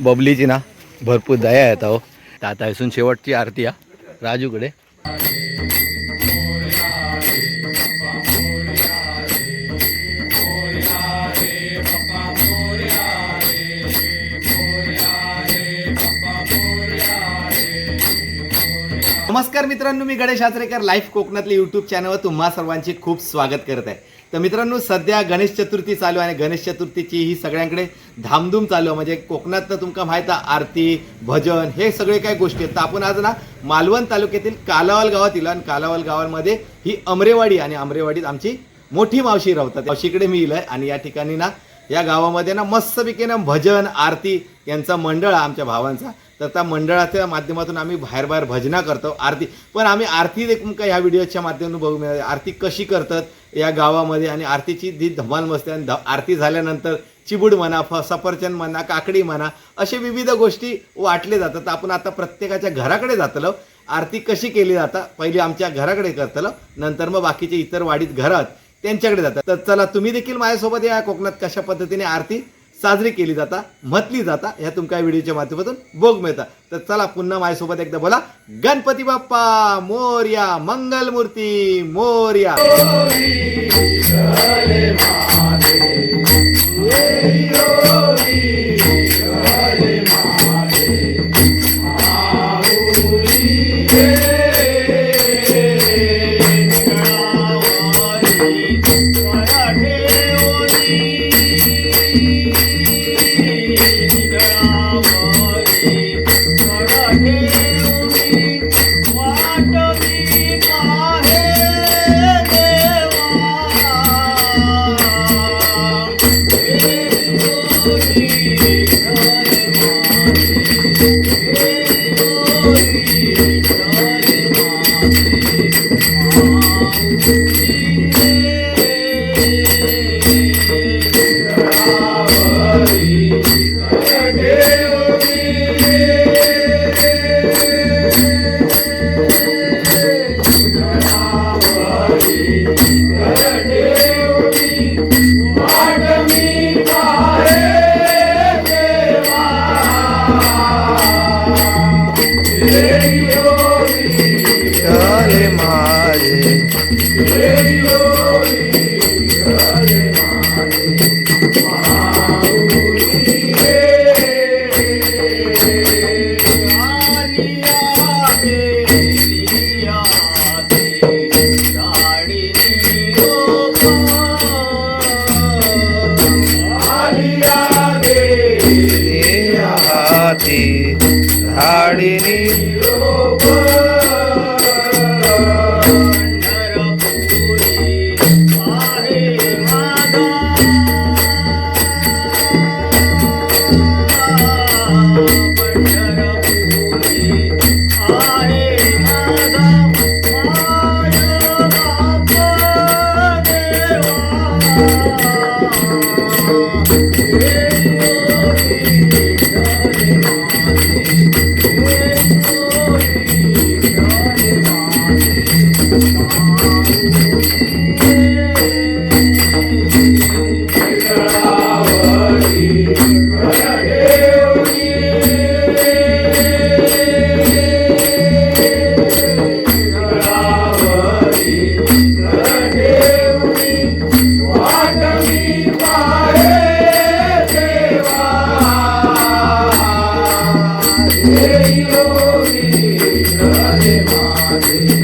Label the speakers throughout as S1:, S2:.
S1: बबलीची ना भरपूर दया येत आहो आता इथून शेवटची आरती आ राजूकडे. नमस्कार मित्रांनो मी गणेश आचरेकर लाईव्ह कोकणातल्या युट्यूब चॅनलवर तुम्हा सर्वांचे खूप स्वागत करत आहे. तर मित्रांनो सध्या गणेश चतुर्थी चालू आहे आणि गणेश चतुर्थीची ही सगळ्यांकडे धामधूम चालू आहे. म्हणजे कोकणातनं तुमका माहीत आहे आरती भजन हे सगळे काही गोष्टी आहेत. तर आपण आज ना मालवण तालुक्यातील कालावल गावात इलो आणि कालावाल गावामध्ये ही अमरेवाडी आणि अमरेवाडीत आमची मोठी मावशी राहतात मावशीकडे मी इलंय आणि या ठिकाणी ना या गावामध्ये ना मस्तपैकी ना भजन आरती यांचा मंडळ आहे आमच्या भावांचा. तर त्या मंडळाच्या माध्यमातून आम्ही बाहेर बाहेर भजना करतो आरती. पण आम्ही आरती देखून का ह्या व्हिडिओच्या माध्यमातून बघू मिळाली. आरती कशी करतात या गावामध्ये आणि आरतीची जी धमाल मस्ती आणि ध- आरती झाल्यानंतर चिबूड म्हणा फ सफरचंद म्हणा काकडी म्हणा असे विविध गोष्टी वाटले जातात. तर आपण आता प्रत्येकाच्या घराकडे जातलो. आरती कशी केली जाता? पहिली आमच्या घराकडे करतलो. नंतर मग बाकीचे इतर वाडीत घरात त्यांच्याकडे जातात. तर चला तुम्ही देखील माझ्यासोबत या कोकणात कशा पद्धतीने आरती साजरी केली जाता म्हटली जाता. ह्या तुमच्या व्हिडिओच्या माध्यमातून बघ मिळता. तर चला पुन्हा माझ्यासोबत एकदा बोला. गणपती बाप्पा मोर्या मंगलमूर्ती मोर्या. Thank you.
S2: हाती Lord.
S3: Hare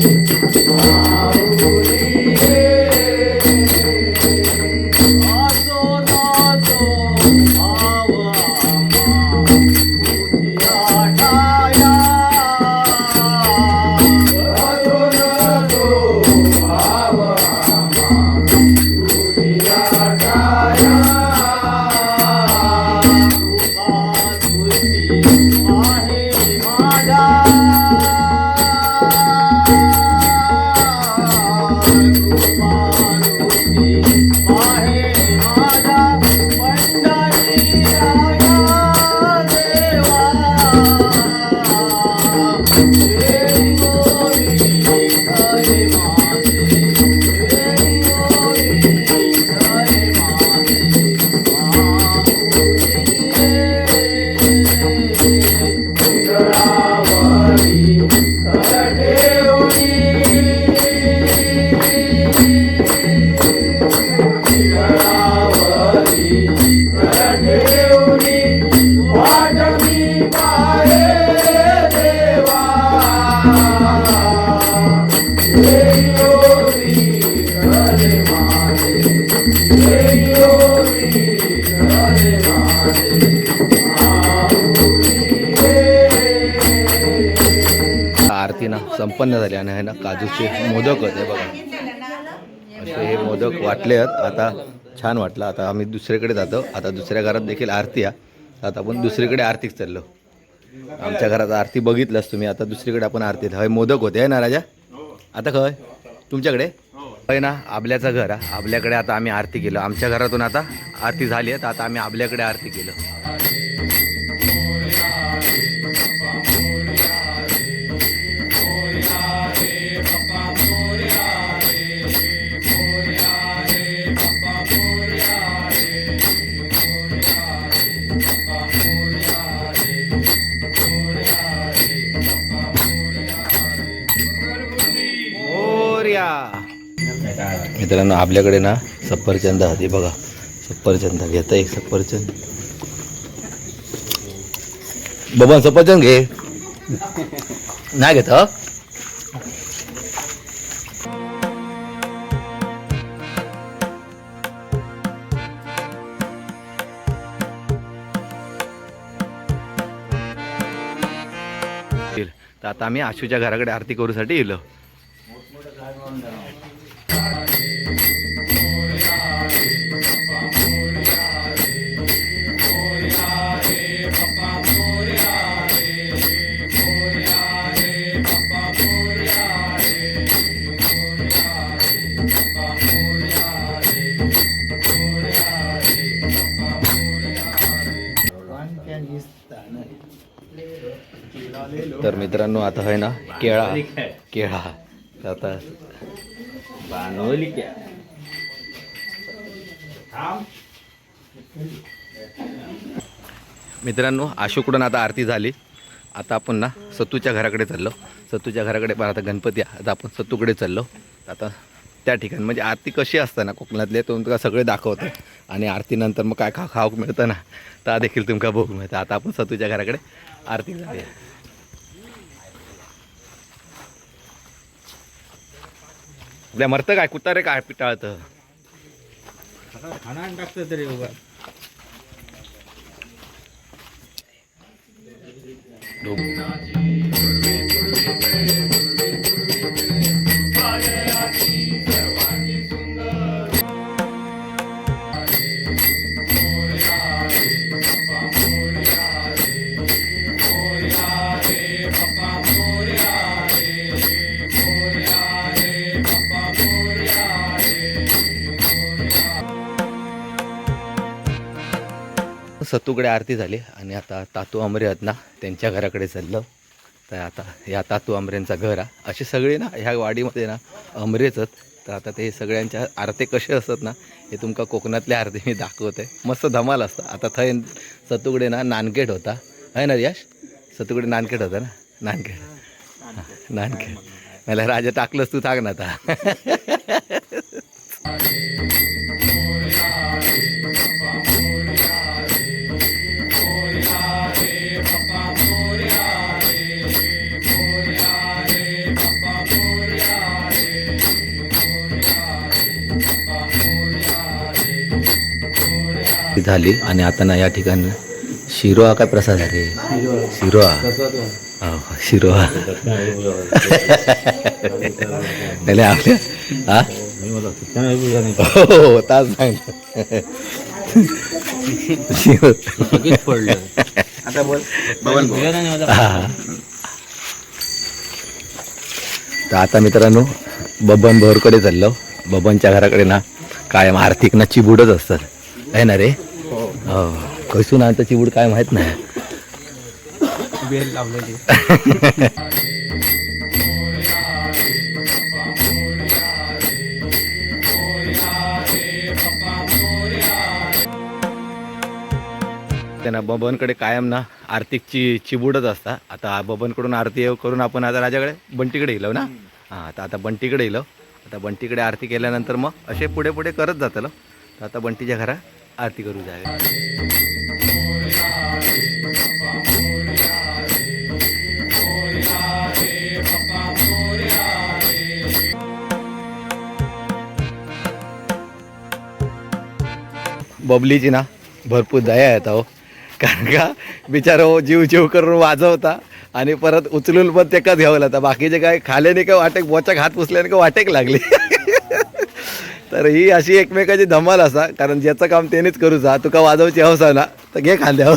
S3: Thank you.
S1: आरती ना संपन्न झाली आणि आहे ना काजूचे मोदक होते बघा. असे हे मोदक वाटले आहेत. आता छान वाटलं. आता आम्ही दुसरीकडे जातो. आता दुसऱ्या घरात देखील आरती आहे. आता आपण दुसरीकडे आरतीच चाललो. आमच्या घरात आरती बघितलंच तुम्ही. आता दुसरीकडे आपण आरती हय मोदक होते आहे ना राजा? आता खय तुमच्याकडे? होय ना आबल्याचं घर. आहे आबल्याकडे आता आम्ही आरती केलं. आमच्या घरातून आता आरती झाली आहे. तर आता आम्ही आबल्याकडे आरती केलं. मित्रांनो आपल्याकडे ना सफरचंद होती बघा सफरचंद. घेता एक सफरचंद. बबन सफरचंद घे. नाही घेत तर आता आम्ही आशूच्या घराकडे आरती करूसाठी येलो. तर मित्रांनो आता आहे ना केळा. केळा. तर आता मित्रांनो आशूकडून आता आरती झाली. आता आपण ना सत्तूच्या घराकडे चाललो. सत्तूच्या घराकडे पण आता गणपती आता आपण सत्तूकडे चाललो. आता त्या ठिकाणी म्हणजे आरती कशी असते ना कोकणातले तो तुमका सगळे दाखवतं. आणि आरतीनंतर मग काय खा खाऊक मिळतं ना त्या देखील तुमका बघू मिळतं. आता आपण सत्तूच्या घराकडे आरती झाली. आपल्या मरतं काय? कुत्ता रे काय पिटाळतं?
S2: खाना टाकतं तरी उभा
S1: सतूकडे आरती झाली आणि आता तातू आमरे आहेत ना त्यांच्या घराकडे चाललं. तर आता या तातू आमरेंचा घर आहे असे सगळे ना ह्या वाडीमध्ये ना अमरेच आहेत. तर आता ते सगळ्यांच्या आरते कसे असतात ना हे तुमका कोकणातल्या आरती मी दाखवते. मस्त धमाल असतं. आता थंय सतुकडे ना नानकेट होता. आहे ना यश सतुकडे नानकेट होता ना? नानकेट हां, नानकेट मला राजा टाकलंच तू सांग ना आता. झाली आणि आता ना या ठिकाणी शिरोहा काय प्रसाद आहे रे? शिरोहा हो शिरोहा त्याला आपल्या हा? हो तास शिरो
S2: पडलं
S1: हा. तर आता मित्रांनो बबन भोरकडे चाललो. बबनच्या घराकडे ना कायम आर्थिक ना चिबूडच असतात. आहे ना रे? हो. कसून आता चिबूड काय माहीत नाही.
S2: बेल लावलेली.
S1: त्यांना बबनकडे कायम ना आर्थिकची चिबूडच असता. आता बबनकडून आरती करून आपण आता राजाकडे बंटीकडे गेलो ना? हां आता आता बंटीकडे गेलो आता बंटीकडे आरती केल्यानंतर मग असे पुढे पुढे करत जातलो. तर आता बंटीच्या घरात आरती करू जावे. बबलीची ना भरपूर दया येत हो. कारण का बिचारा हो जीव जीव करून वाजवता आणि परत उचलून पण ते का घ्यावं लागतं. बाकीचे काय खाल्याने का वाटेक बोचाक हात पुसल्याने का वाटेक लागली. तर ही अशी एकमेकाची धमाल असा कारण ज्याचं काम त्यानेच करू जा तुका वाजवची हौसा ना तर घे खांद्यावर.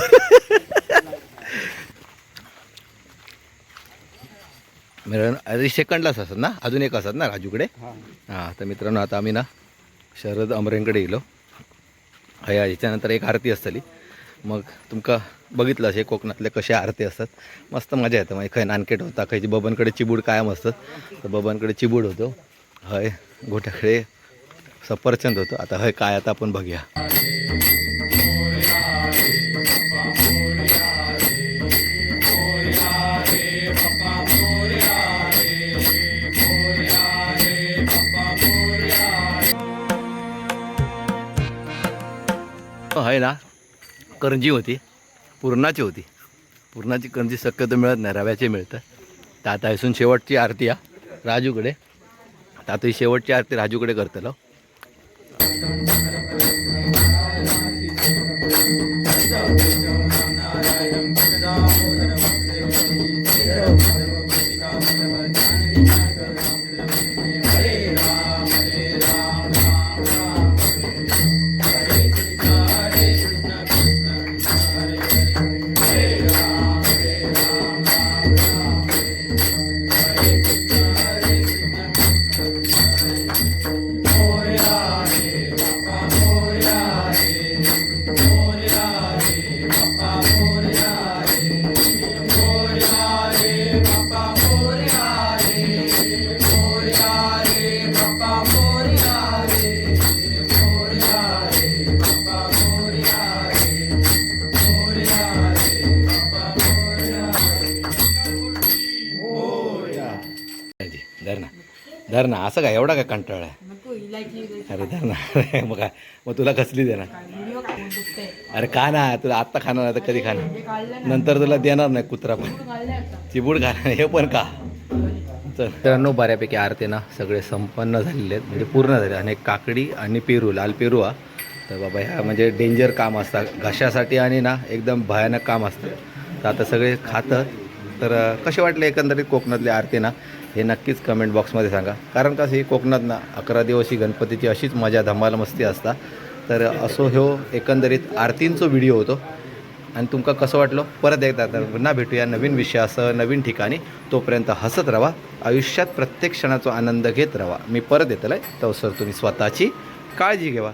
S1: मिळून अरे सेकंडलाच असत ना? अजून एक असत ना राजूकडे? हां. तर मित्रांनो आता आम्ही ना शरद अमरेंकडे गेलो. हया याच्यानंतर एक आरती असतली. मग तुमका बघितलं असे कोकणातले कसे आरती असतात. मस्त मजा येतं. म्हणजे खंय नानकेट होता खंयची बबनकडे चिबूड कायम असतात तर बबनकडे चिबूड होतो. हय गोठ्याकडे सफरचंद होतो. आता हे काय आता आपण बघूया. आहे ना करंजी होती पुरणाची होती. पुरणाची करंजी शक्यतो मिळत नाही रव्याची मिळतं. तर आता इथून शेवटची आरती या राजूकडे. आता ही शेवटची आरती राजूकडे करतलो. धर ना धर ना असं काय? एवढा काय कंटाळा आहे? अरे धरणार मग काय? मग तुला कसली देणार? अरे खा ना तुला आत्ता खाणार आता कधी खाणार? नंतर तुला देणार नाही कुत्रा पण. चिबूड खाणार हे पण का? चल. मित्रांनो बऱ्यापैकी आरते ना सगळे संपन्न झालेले आहेत म्हणजे पूर्ण झाले आणि काकडी आणि पेरू लाल पेरू हा तर बाबा ह्या म्हणजे डेंजर काम असतात. घशासाठी आणि ना एकदम भयानक काम असतं. तर आता सगळे खातं तर कसे वाटले एकंदरीत कोकणातले आरती ना हे नक्कीच कमेंट बॉक्समध्ये सांगा. कारण कसं ही कोकणात ना अकरा दिवस ही गणपतीची अशीच मजा धमाल मस्ती असता. तर असो ह्यो एकंदरीत आरतींचो व्हिडिओ होतो. आणि तुमका कसं वाटलं? परत एकदा तर पुन्हा भेटूया नवीन विषयासह नवीन ठिकाणी. तोपर्यंत हसत राहा आयुष्यात प्रत्येक क्षणाचा आनंद घेत राहा मी परत येतलं आहे तर तुम्ही स्वतःची काळजी घ्यावा